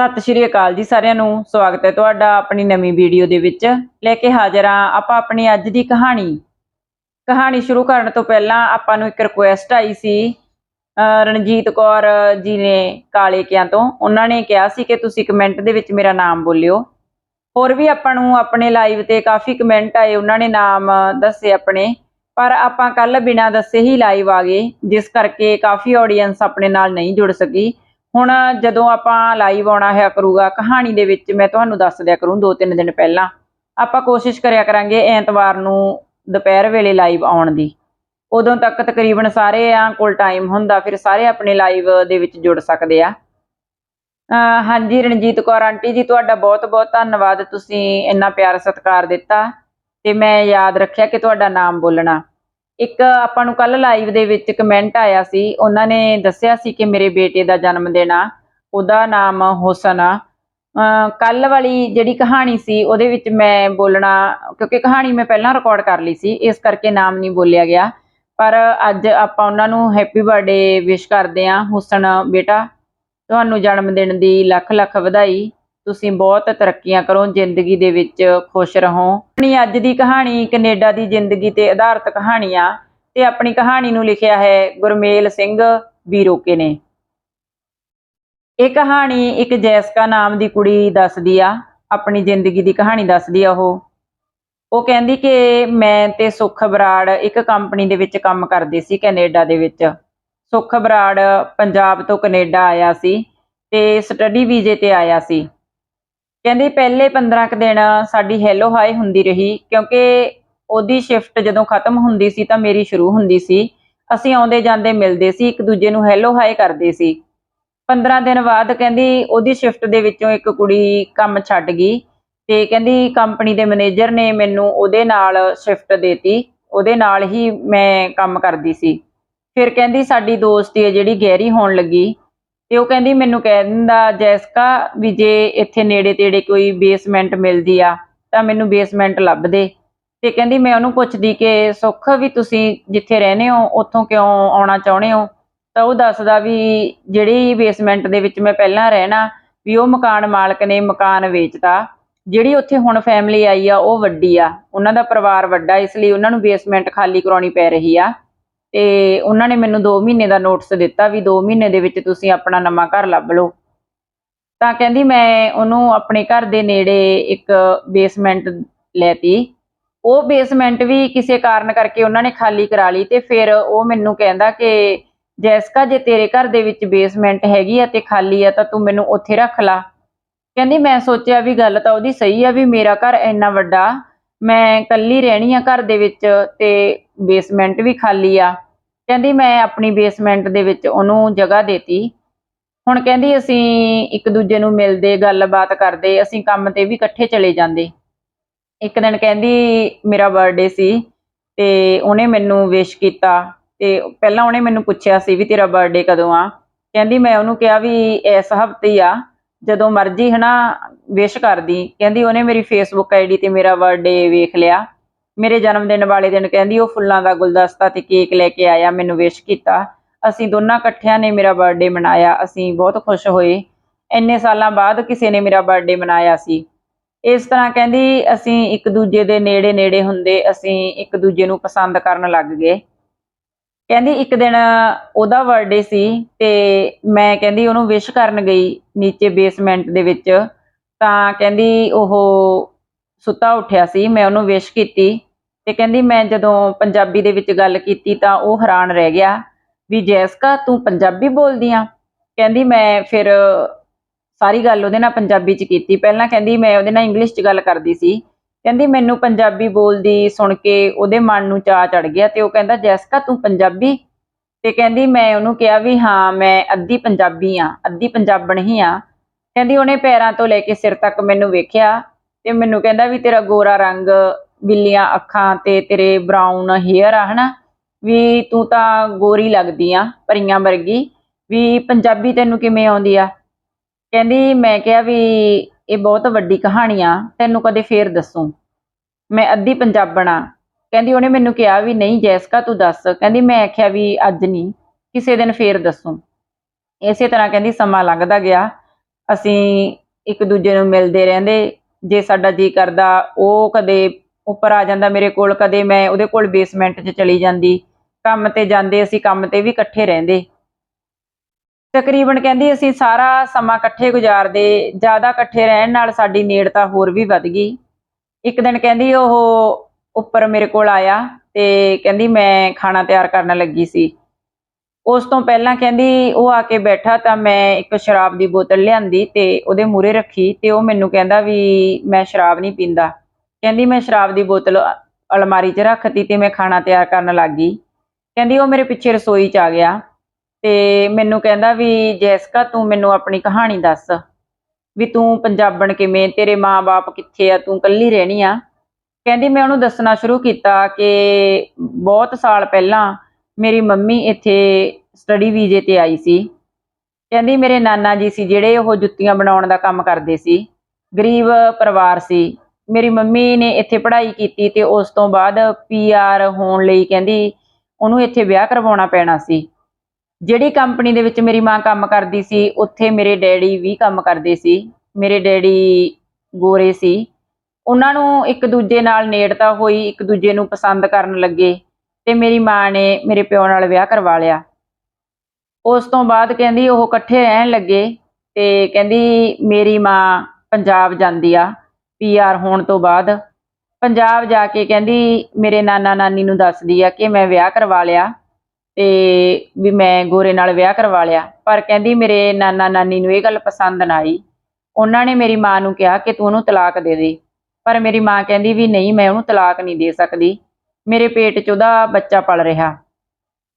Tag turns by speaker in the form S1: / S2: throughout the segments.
S1: ਸਤਿ ਸ਼੍ਰੀ ਅਕਾਲ ਜੀ ਸਾਰਿਆਂ ਨੂੰ। ਸਵਾਗਤ ਹੈ ਤੁਹਾਡਾ ਆਪਣੀ ਨਵੀਂ ਵੀਡੀਓ ਦੇ ਵਿੱਚ। ਲੈ ਕੇ ਹਾਜ਼ਰ ਹਾਂ ਆਪਾਂ ਆਪਣੀ ਅੱਜ ਦੀ ਕਹਾਣੀ। ਕਹਾਣੀ ਸ਼ੁਰੂ ਕਰਨ ਤੋਂ ਪਹਿਲਾਂ ਆਪਾਂ ਨੂੰ ਇੱਕ ਰਿਕੁਐਸਟ ਆਈ ਸੀ। ਰਣਜੀਤ ਕੌਰ ਜੀ ਨੇ ਕਾਲੇ ਕਿਆਂ ਤੋਂ ਉਹਨਾਂ ਨੇ ਕਿਹਾ ਸੀ ਕਿ ਤੁਸੀਂ ਕਮੈਂਟ ਦੇ ਵਿੱਚ ਮੇਰਾ ਨਾਮ ਬੋਲਿਓ। ਹੋਰ ਵੀ ਆਪਾਂ ਨੂੰ ਆਪਣੇ ਲਾਈਵ ਤੇ ਕਾਫੀ ਕਮੈਂਟ ਆਏ, ਉਹਨਾਂ ਨੇ ਨਾਮ ਦੱਸੇ ਆਪਣੇ। ਪਰ ਆਪਾਂ ਕੱਲ ਬਿਨਾਂ ਦੱਸੇ ਹੀ ਲਾਈਵ ਆ ਗਏ, ਜਿਸ ਕਰਕੇ ਕਾਫੀ ਆਡੀਅנס ਆਪਣੇ ਨਾਲ ਨਹੀਂ ਜੁੜ ਸਕੀ। ਹੁਣ ਜਦੋਂ ਆਪਾਂ ਲਾਈਵ ਆਉਣਾ ਹੋਇਆ ਕਰੂਗਾ, ਕਹਾਣੀ ਦੇ ਵਿੱਚ ਮੈਂ ਤੁਹਾਨੂੰ ਦੱਸ ਦਿਆ ਕਰੂੰ ਦੋ ਤਿੰਨ ਦਿਨ ਪਹਿਲਾਂ। ਆਪਾਂ ਕੋਸ਼ਿਸ਼ ਕਰਿਆ ਕਰਾਂਗੇ ਐਤਵਾਰ ਨੂੰ ਦੁਪਹਿਰ ਵੇਲੇ ਲਾਈਵ ਆਉਣ ਦੀ। ਉਦੋਂ ਤੱਕ ਤਕਰੀਬਨ ਸਾਰੇ ਆ ਕੋਲ ਟਾਈਮ ਹੁੰਦਾ, ਫਿਰ ਸਾਰੇ ਆਪਣੇ ਲਾਈਵ ਦੇ ਵਿੱਚ ਜੁੜ ਸਕਦੇ ਆ। ਹਾਂਜੀ, ਰਣਜੀਤ ਕੌਰ ਆਂਟੀ ਜੀ, ਤੁਹਾਡਾ ਬਹੁਤ ਬਹੁਤ ਧੰਨਵਾਦ। ਤੁਸੀਂ ਇੰਨਾ ਪਿਆਰ ਸਤਿਕਾਰ ਦਿੱਤਾ ਤੇ ਮੈਂ ਯਾਦ ਰੱਖਿਆ ਕਿ ਤੁਹਾਡਾ ਨਾਮ ਬੋਲਣਾ। ਇੱਕ ਆਪਾਂ ਨੂੰ ਕੱਲ ਲਾਈਵ ਦੇ ਵਿੱਚ ਕਮੈਂਟ ਆਇਆ ਸੀ, ਉਹਨਾਂ ਨੇ ਦੱਸਿਆ ਸੀ ਕਿ ਮੇਰੇ ਬੇਟੇ ਦਾ ਜਨਮ ਦਿਨ ਆ, ਉਹਦਾ ਨਾਮ ਹੁਸਨ। ਆ ਕੱਲ ਵਾਲੀ ਜਿਹੜੀ ਕਹਾਣੀ ਸੀ, ਉਹਦੇ ਵਿੱਚ ਮੈਂ ਬੋਲਣਾ, ਕਿਉਂਕਿ ਕਹਾਣੀ ਮੈਂ ਪਹਿਲਾਂ ਰਿਕਾਰਡ ਕਰ ਲਈ ਸੀ, ਇਸ ਕਰਕੇ ਨਾਮ ਨਹੀਂ ਬੋਲਿਆ ਗਿਆ। ਪਰ ਅੱਜ ਆਪਾਂ ਉਹਨਾਂ ਨੂੰ ਹੈਪੀ ਬਰਥਡੇ ਵਿਸ਼ ਕਰਦੇ ਹਾਂ। ਹੁਸਨ, ਬੇਟਾ, ਤੁਹਾਨੂੰ ਜਨਮ ਦਿਨ ਦੀ ਲੱਖ ਲੱਖ ਵਧਾਈ। ਤੁਸੀਂ ਬਹੁਤ ਤਰੱਕੀਆਂ ਕਰੋ, ਜ਼ਿੰਦਗੀ ਦੇ ਵਿੱਚ ਖੁਸ਼ ਰਹੋ। ਆਪਣੀ ਅੱਜ ਦੀ ਕਹਾਣੀ ਕੈਨੇਡਾ ਦੀ ਜ਼ਿੰਦਗੀ ਤੇ ਆਧਾਰਿਤ ਕਹਾਣੀ ਆ ਤੇ ਆਪਣੀ ਕਹਾਣੀ ਨੂੰ ਲਿਖਿਆ ਹੈ ਗੁਰਮੇਲ ਸਿੰਘ ਬੀਰੋਕੇ ਨੇ। ਇਹ ਕਹਾਣੀ ਇੱਕ ਜੈਸਕਾ ਨਾਮ ਦੀ ਕੁੜੀ ਦੱਸਦੀ ਆ, ਆਪਣੀ ਜ਼ਿੰਦਗੀ ਦੀ ਕਹਾਣੀ ਦੱਸਦੀ ਆ ਉਹ। ਉਹ ਕਹਿੰਦੀ ਕਿ ਮੈਂ ਤੇ ਸੁਖ ਬਰਾੜ ਇੱਕ ਕੰਪਨੀ ਦੇ ਵਿੱਚ ਕੰਮ ਕਰਦੇ ਸੀ ਕੈਨੇਡਾ ਦੇ ਵਿੱਚ। ਸੁਖ ਬਰਾੜ ਪੰਜਾਬ ਤੋਂ ਕੈਨੇਡਾ ਆਇਆ ਸੀ ਤੇ ਸਟੱਡੀ ਵੀਜ਼ੇ ਤੇ ਆਇਆ ਸੀ। ਕਹਿੰਦੀ ਪਹਿਲੇ 15 ਕੁ ਦਿਨ ਸਾਡੀ ਹੈਲੋ ਹਾਈ ਹੁੰਦੀ ਰਹੀ, ਕਿਉਂਕਿ ਉਹਦੀ ਸ਼ਿਫਟ ਜਦੋਂ ਖਤਮ ਹੁੰਦੀ ਸੀ ਤਾਂ ਮੇਰੀ ਸ਼ੁਰੂ ਹੁੰਦੀ ਸੀ। ਅਸੀਂ ਆਉਂਦੇ ਜਾਂਦੇ ਮਿਲਦੇ ਸੀ, ਇੱਕ ਦੂਜੇ ਨੂੰ ਹੈਲੋ ਹਾਈ ਕਰਦੇ ਸੀ। 15 ਦਿਨ ਬਾਅਦ ਕਹਿੰਦੀ ਉਹਦੀ ਸ਼ਿਫਟ ਦੇ ਵਿੱਚੋਂ ਇੱਕ ਕੁੜੀ ਕੰਮ ਛੱਡ ਗਈ ਤੇ ਕਹਿੰਦੀ ਕੰਪਨੀ ਦੇ ਮੈਨੇਜਰ ਨੇ ਮੈਨੂੰ ਉਹਦੇ ਨਾਲ ਸ਼ਿਫਟ ਦੇਤੀ, ਉਹਦੇ ਨਾਲ ਹੀ ਮੈਂ ਕੰਮ ਕਰਦੀ ਸੀ। ਫਿਰ ਕਹਿੰਦੀ ਸਾਡੀ ਦੋਸਤੀ ਹੈ ਜਿਹੜੀ ਗਹਿਰੀ ਹੋਣ ਲੱਗੀ। ਤੇ ਉਹ ਕਹਿੰਦੀ ਮੈਨੂੰ ਕਹਿ ਦਿੰਦਾ, ਜੈਸਕਾ, ਵੀ ਜੇ ਇੱਥੇ ਨੇੜੇ ਤੇੜੇ ਕੋਈ ਬੇਸਮੈਂਟ ਮਿਲਦੀ ਆ, ਤਾਂ ਮੈਨੂੰ ਬੇਸਮੈਂਟ ਲੱਭ ਦੇ। ਤੇ ਕਹਿੰਦੀ ਮੈਂ ਉਹਨੂੰ ਪੁੱਛਦੀ ਕਿ, ਸੁੱਖ ਵੀ ਤੁਸੀਂ ਜਿੱਥੇ ਰਹਿੰਦੇ ਹੋ, ਉੱਥੋਂ ਕਿਉਂ ਆਉਣਾ ਚਾਹੁੰਦੇ ਹੋ? ਤਾਂ ਉਹ ਦੱਸਦਾ ਵੀ ਜਿਹੜੀ ਬੇਸਮੈਂਟ ਦੇ ਵਿੱਚ ਮੈਂ ਪਹਿਲਾਂ ਰਹਿਣਾ, ਵੀ ਉਹ ਮਕਾਨ ਮਾਲਕ ਨੇ ਮਕਾਨ ਵੇਚਤਾ। ਜਿਹੜੀ ਉੱਥੇ ਹੁਣ ਫੈਮਿਲੀ ਆਈ ਆ, ਉਹ ਵੱਡੀ ਆ। ਉਹਨਾਂ ਦਾ ਪਰਿਵਾਰ ਵੱਡਾ, ਇਸ ਲਈ ਉਹਨਾਂ ਨੂੰ ਬੇਸਮੈਂਟ ਖਾਲੀ ਕਰਾਉਣੀ ਪੈ ਰਹੀ ਆ। ਤੇ ਉਹਨਾਂ ਨੇ ਮੈਨੂੰ 2 ਮਹੀਨੇ ਦਾ ਨੋਟਿਸ ਦਿੱਤਾ ਵੀ 2 ਮਹੀਨੇ ਦੇ ਵਿੱਚ ਤੁਸੀਂ ਆਪਣਾ ਨਵਾਂ ਘਰ ਲੱਭ ਲਓ। ਤਾਂ ਕਹਿੰਦੀ ਮੈਂ ਉਹਨੂੰ ਆਪਣੇ ਘਰ ਦੇ ਨੇੜੇ ਇੱਕ ਬੇਸਮੈਂਟ ਲੈਤੀ। ਉਹ ਬੇਸਮੈਂਟ ਵੀ ਕਿਸੇ ਕਾਰਨ ਕਰਕੇ ਉਹਨਾਂ ਨੇ ਖਾਲੀ ਕਰਾ ਲਈ ਤੇ ਫਿਰ ਉਹ ਮੈਨੂੰ ਕਹਿੰਦਾ ਕਿ ਜੈਸਕਾ, ਜੇ ਤੇਰੇ ਘਰ ਦੇ ਵਿੱਚ ਬੇਸਮੈਂਟ ਹੈਗੀ ਆ ਤੇ ਖਾਲੀ ਆ ਤਾਂ ਤੂੰ ਮੈਨੂੰ ਉੱਥੇ ਰੱਖ ਲਾ। ਕਹਿੰਦੀ ਮੈਂ ਸੋਚਿਆ ਵੀ ਗੱਲ ਤਾਂ ਉਹਦੀ ਸਹੀ ਆ ਵੀ ਮੇਰਾ ਘਰ ਇੰਨਾ ਵੱਡਾ ਮੈਂ ਇਕੱਲੀ ਰਹਿਣੀ ਆ ਘਰ ਦੇ ਵਿੱਚ ਤੇ ਬੇਸਮੈਂਟ ਵੀ ਖਾਲੀ ਆ। ਕਹਿੰਦੀ ਮੈਂ ਆਪਣੀ ਬੇਸਮੈਂਟ ਦੇ ਵਿੱਚ ਉਹਨੂੰ ਜਗ੍ਹਾ ਦੇਤੀ। ਹੁਣ ਕਹਿੰਦੀ ਅਸੀਂ ਇੱਕ ਦੂਜੇ ਨੂੰ ਮਿਲਦੇ, ਗੱਲਬਾਤ ਕਰਦੇ, ਅਸੀਂ ਕੰਮ ਤੇ ਵੀ ਇਕੱਠੇ ਚਲੇ ਜਾਂਦੇ। ਇੱਕ ਦਿਨ ਕਹਿੰਦੀ ਮੇਰਾ ਬਰਥਡੇ ਸੀ ਤੇ ਉਹਨੇ ਮੈਨੂੰ ਵਿਸ਼ ਕੀਤਾ ਤੇ ਪਹਿਲਾਂ ਉਹਨੇ ਮੈਨੂੰ ਪੁੱਛਿਆ ਸੀ ਵੀ ਤੇਰਾ ਬਰਥਡੇ ਕਦੋਂ ਆ? ਕਹਿੰਦੀ ਮੈਂ ਉਹਨੂੰ ਕਿਹਾ ਵੀ ਇਸ ਹਫ਼ਤੇ ਹੀ ਆ। ਜਦੋਂ ਮਰਜ਼ੀ ਹਨਾ ਵਿਸ਼ ਕਰਦੀ। ਕਹਿੰਦੀ ਉਹਨੇ ਮੇਰੀ ਫੇਸਬੁੱਕ ਆਈਡੀ ਤੇ ਮੇਰਾ ਬਰਥਡੇ ਵੇਖ ਲਿਆ। ਮੇਰੇ ਜਨਮ ਦਿਨ ਵਾਲੇ ਦਿਨ ਕਹਿੰਦੀ ਉਹ ਫੁੱਲਾਂ ਦਾ ਗੁਲਦਸਤਾ ਤੇ ਕੇਕ ਲੈ ਕੇ ਆਇਆ, ਮੈਨੂੰ ਵਿਸ਼ ਕੀਤਾ। ਅਸੀਂ ਦੋਨਾਂ ਇਕੱਠਿਆਂ ਨੇ ਮੇਰਾ ਬਰਥਡੇ ਮਨਾਇਆ। ਅਸੀਂ ਬਹੁਤ ਖੁਸ਼ ਹੋਏ। ਇੰਨੇ ਸਾਲਾਂ ਬਾਅਦ ਕਿਸੇ ਨੇ ਮੇਰਾ ਬਰਥਡੇ ਮਨਾਇਆ ਸੀ। ਇਸ ਤਰ੍ਹਾਂ ਕਹਿੰਦੀ ਅਸੀਂ ਇੱਕ ਦੂਜੇ ਦੇ ਨੇੜੇ ਨੇੜੇ ਹੁੰਦੇ, ਅਸੀਂ ਇੱਕ ਦੂਜੇ ਨੂੰ ਪਸੰਦ ਕਰਨ ਲੱਗ ਗਏ। ਕਹਿੰਦੀ ਇੱਕ ਦਿਨ ਉਹਦਾ ਬਰਥਡੇ ਸੀ ਤੇ ਮੈਂ ਕਹਿੰਦੀ ਉਹਨੂੰ ਵਿਸ਼ ਕਰਨ ਗਈ ਨੀਚੇ ਬੇਸਮੈਂਟ ਦੇ ਵਿੱਚ। ਤਾਂ ਕਹਿੰਦੀ ਉਹ ਸੁੱਤਾ ਉੱਠਿਆ ਸੀ, ਮੈਂ ਉਹਨੂੰ ਵਿਸ਼ ਕੀਤੀ। ਤੇ ਕਹਿੰਦੀ ਮੈਂ ਜਦੋਂ ਪੰਜਾਬੀ ਦੇ ਵਿੱਚ ਗੱਲ ਕੀਤੀ ਤਾਂ ਉਹ ਹੈਰਾਨ ਰਹਿ ਗਿਆ ਵੀ ਜੈਸਕਾ, ਤੂੰ ਪੰਜਾਬੀ ਬੋਲਦੀ ਆ? ਕਹਿੰਦੀ ਮੈਂ ਫਿਰ ਸਾਰੀ ਗੱਲ ਉਹਦੇ ਨਾਲ ਪੰਜਾਬੀ ਚ ਕੀਤੀ। ਪਹਿਲਾਂ ਕਹਿੰਦੀ ਮੈਂ ਉਹਦੇ ਨਾਲ ਇੰਗਲਿਸ਼ ਚ ਗੱਲ ਕਰਦੀ ਸੀ। ਕਹਿੰਦੀ ਮੈਨੂੰ ਪੰਜਾਬੀ ਬੋਲਦੀ ਸੁਣ ਕੇ ਉਹਦੇ ਮਨ ਨੂੰ ਚਾਅ ਚੜ ਗਿਆ ਤੇ ਉਹ ਕਹਿੰਦਾ, ਜੈਸਕਾ ਤੂੰ ਪੰਜਾਬੀ? ਤੇ ਕਹਿੰਦੀ ਮੈਂ ਉਹਨੂੰ ਕਿਹਾ ਵੀ ਹਾਂ, ਮੈਂ ਅੱਧੀ ਪੰਜਾਬੀ ਆ, ਅੱਧੀ ਪੰਜਾਬਣ ਹੀ ਆ। ਕਹਿੰਦੀ ਉਹਨੇ ਪੈਰਾਂ ਤੋਂ ਲੈ ਕੇ ਸਿਰ ਤੱਕ ਮੈਨੂੰ ਵੇਖਿਆ ਤੇ ਮੈਨੂੰ ਕਹਿੰਦਾ ਵੀ ਤੇਰਾ ਗੋਰਾ ਰੰਗ, ਬਿੱਲੀਆਂ ਅੱਖਾਂ ਤੇ ਤੇਰੇ ਬਰਾਊਨ ਹੇਅਰ ਆ ਹਨਾ, ਵੀ ਤੂੰ ਤਾਂ ਗੋਰੀ ਲੱਗਦੀ ਆ ਪਰੀਆਂ ਵਰਗੀ। ਵੀ ਪੰਜਾਬੀ ਤੈਨੂੰ ਕਿਵੇਂ ਆਉਂਦੀ ਆ? ਕਹਿੰਦੀ ਮੈਂ ਕਿਹਾ ਵੀ ਇਹ ਬਹੁਤ ਵੱਡੀ ਕਹਾਣੀ ਆ, ਤੈਨੂੰ ਕਦੇ ਫੇਰ ਦੱਸੂ। ਮੈਂ ਅੱਧੀ ਪੰਜਾਬਣਾ ਕਹਿੰਦੀ ਉਹਨੇ ਮੈਨੂੰ ਕਿਹਾ ਵੀ, ਨਹੀਂ ਜੈਸਕਾ, ਤੂੰ ਦੱਸ। ਕਹਿੰਦੀ, ਮੈਂ ਆਖਿਆ ਵੀ, ਅੱਜ ਨਹੀਂ, ਕਿਸੇ ਦਿਨ ਫੇਰ ਦੱਸੂ। ਇਸੇ ਤਰ੍ਹਾਂ ਕਹਿੰਦੀ, ਸਮਾਂ ਲੰਘਦਾ ਗਿਆ। ਅਸੀਂ ਇੱਕ ਦੂਜੇ ਨੂੰ ਮਿਲਦੇ ਰਹਿੰਦੇ। ਜੇ ਸਾਡਾ ਜੀ ਕਰਦਾ, ਉਹ ਕਦੇ ਉੱਪਰ ਆ ਜਾਂਦਾ ਮੇਰੇ ਕੋਲ, ਕਦੇ ਮੈਂ ਉਹਦੇ ਕੋਲ ਬੇਸਮੈਂਟ 'ਚ ਚਲੀ ਜਾਂਦੀ। ਕੰਮ ਤੇ ਜਾਂਦੇ ਅਸੀਂ, ਕੰਮ ਤੇ ਵੀ ਇਕੱਠੇ ਰਹਿੰਦੇ। ਤਕਰੀਬਨ ਕਹਿੰਦੀ ਅਸੀਂ ਸਾਰਾ ਸਮਾਂ ਇਕੱਠੇ ਗੁਜ਼ਾਰਦੇ, ਜ਼ਿਆਦਾ ਇਕੱਠੇ ਰਹਿਣ ਨਾਲ ਸਾਡੀ ਨੇੜਤਾ ਹੋਰ ਵੀ ਵੱਧ ਗਈ। ਇੱਕ ਦਿਨ ਕਹਿੰਦੀ ਉਹ ਉੱਪਰ ਮੇਰੇ ਕੋਲ ਆਇਆ ਤੇ ਕਹਿੰਦੀ ਮੈਂ ਖਾਣਾ ਤਿਆਰ ਕਰਨ ਲੱਗੀ ਸੀ। ਉਸ ਤੋਂ ਪਹਿਲਾਂ ਕਹਿੰਦੀ ਉਹ ਆ ਕੇ ਬੈਠਾ ਤਾਂ ਮੈਂ ਇੱਕ ਸ਼ਰਾਬ ਦੀ ਬੋਤਲ ਲਿਆਂਦੀ ਤੇ ਉਹਦੇ ਮੂਹਰੇ ਰੱਖੀ ਤੇ ਉਹ ਮੈਨੂੰ ਕਹਿੰਦਾ ਵੀ ਮੈਂ ਸ਼ਰਾਬ ਨਹੀਂ ਪੀਂਦਾ। ਕਹਿੰਦੀ ਮੈਂ ਸ਼ਰਾਬ ਦੀ ਬੋਤਲ ਅਲਮਾਰੀ 'ਚ ਰੱਖਤੀ ਤੇ ਮੈਂ ਖਾਣਾ ਤਿਆਰ ਕਰਨ ਲੱਗ ਗਈ। ਕਹਿੰਦੀ ਉਹ ਮੇਰੇ ਪਿੱਛੇ ਰਸੋਈ 'ਚ ਆ ਗਿਆ। ਤੇ ਮੈਨੂੰ ਕਹਿੰਦਾ ਵੀ ਜੈਸਕਾ, ਤੂੰ ਮੈਨੂੰ ਆਪਣੀ ਕਹਾਣੀ ਦੱਸ ਵੀ ਤੂੰ ਪੰਜਾਬਣ ਕਿਵੇਂ ਤੇਰੇ ਮਾਂ-ਬਾਪ ਕਿੱਥੇ ਆ? ਤੂੰ ਇਕੱਲੀ ਰਹਿਣੀ ਆ। ਕਹਿੰਦੀ ਮੈਂ ਉਹਨੂੰ ਦੱਸਣਾ ਸ਼ੁਰੂ ਕੀਤਾ ਕਿ ਬਹੁਤ ਸਾਲ ਪਹਿਲਾਂ ਮੇਰੀ ਮੰਮੀ ਇੱਥੇ ਸਟੱਡੀ ਵੀਜ਼ੇ ਤੇ ਆਈ ਸੀ। ਕਹਿੰਦੀ ਮੇਰੇ ਨਾਨਾ ਜੀ ਸੀ ਜਿਹੜੇ ਉਹ ਜੁੱਤੀਆਂ ਬਣਾਉਣ ਦਾ ਕੰਮ ਕਰਦੇ ਸੀ। ਗਰੀਬ ਪਰਿਵਾਰ ਸੀ। ਮੇਰੀ ਮੰਮੀ ਨੇ ਇੱਥੇ ਪੜ੍ਹਾਈ ਕੀਤੀ ਤੇ ਉਸ ਤੋਂ ਬਾਅਦ ਪੀਆਰ ਹੋਣ ਲਈ ਕਹਿੰਦੀ ਉਹਨੂੰ ਇੱਥੇ ਵਿਆਹ ਕਰਵਾਉਣਾ ਪੈਣਾ ਸੀ। ਜਿਹੜੀ ਕੰਪਨੀ ਦੇ ਵਿੱਚ ਮੇਰੀ ਮਾਂ ਕੰਮ ਕਰਦੀ ਸੀ, ਉੱਥੇ ਮੇਰੇ ਡੈਡੀ ਵੀ ਕੰਮ ਕਰਦੇ ਸੀ, ਮੇਰੇ ਡੈਡੀ ਗੋਰੇ ਸੀ। ਉਹਨਾਂ ਨੂੰ ਇੱਕ ਦੂਜੇ ਨਾਲ ਨੇੜਤਾ ਹੋਈ, ਇੱਕ ਦੂਜੇ ਨੂੰ ਪਸੰਦ ਕਰਨ ਲੱਗੇ ਤੇ ਮੇਰੀ ਮਾਂ ਨੇ ਮੇਰੇ ਪਿਓ ਨਾਲ ਵਿਆਹ ਕਰਵਾ ਲਿਆ। ਉਸ ਤੋਂ ਬਾਅਦ ਕਹਿੰਦੀ ਉਹ ਇਕੱਠੇ ਰਹਿਣ ਲੱਗੇ ਤੇ ਕਹਿੰਦੀ ਮੇਰੀ ਮਾਂ ਪੰਜਾਬ ਜਾਂਦੀ ਆ ਪੀਆਰ ਹੋਣ ਤੋਂ ਬਾਅਦ। ਪੰਜਾਬ ਜਾ ਕੇ ਕਹਿੰਦੀ ਮੇਰੇ ਨਾਨਾ ਨਾਨੀ ਨੂੰ ਦੱਸਦੀ ਆ ਕਿ ਮੈਂ ਵਿਆਹ ਕਰਵਾ ਲਿਆ। ਤੇ ਵੀ ਮੈਂ ਗੋਰੇ ਨਾਲ ਵਿਆਹ ਕਰਵਾ ਲਿਆ। ਪਰ ਕਹਿੰਦੀ ਮੇਰੇ ਨਾਨਾ ਨਾਨੀ ਨੂੰ ਇਹ ਗੱਲ ਪਸੰਦ ਨਾ ਆਈ। ਉਹਨਾਂ ਨੇ ਮੇਰੀ ਮਾਂ ਨੂੰ ਕਿਹਾ ਕਿ ਤੂੰ ਉਹਨੂੰ ਤਲਾਕ ਦੇ ਦੇ। ਪਰ ਮੇਰੀ ਮਾਂ ਕਹਿੰਦੀ ਵੀ ਨਹੀਂ, ਮੈਂ ਉਹਨੂੰ ਤਲਾਕ ਨਹੀਂ ਦੇ ਸਕਦੀ। ਮੇਰੇ ਪੇਟ 'ਚ ਉਹਦਾ ਬੱਚਾ ਪਲ ਰਿਹਾ।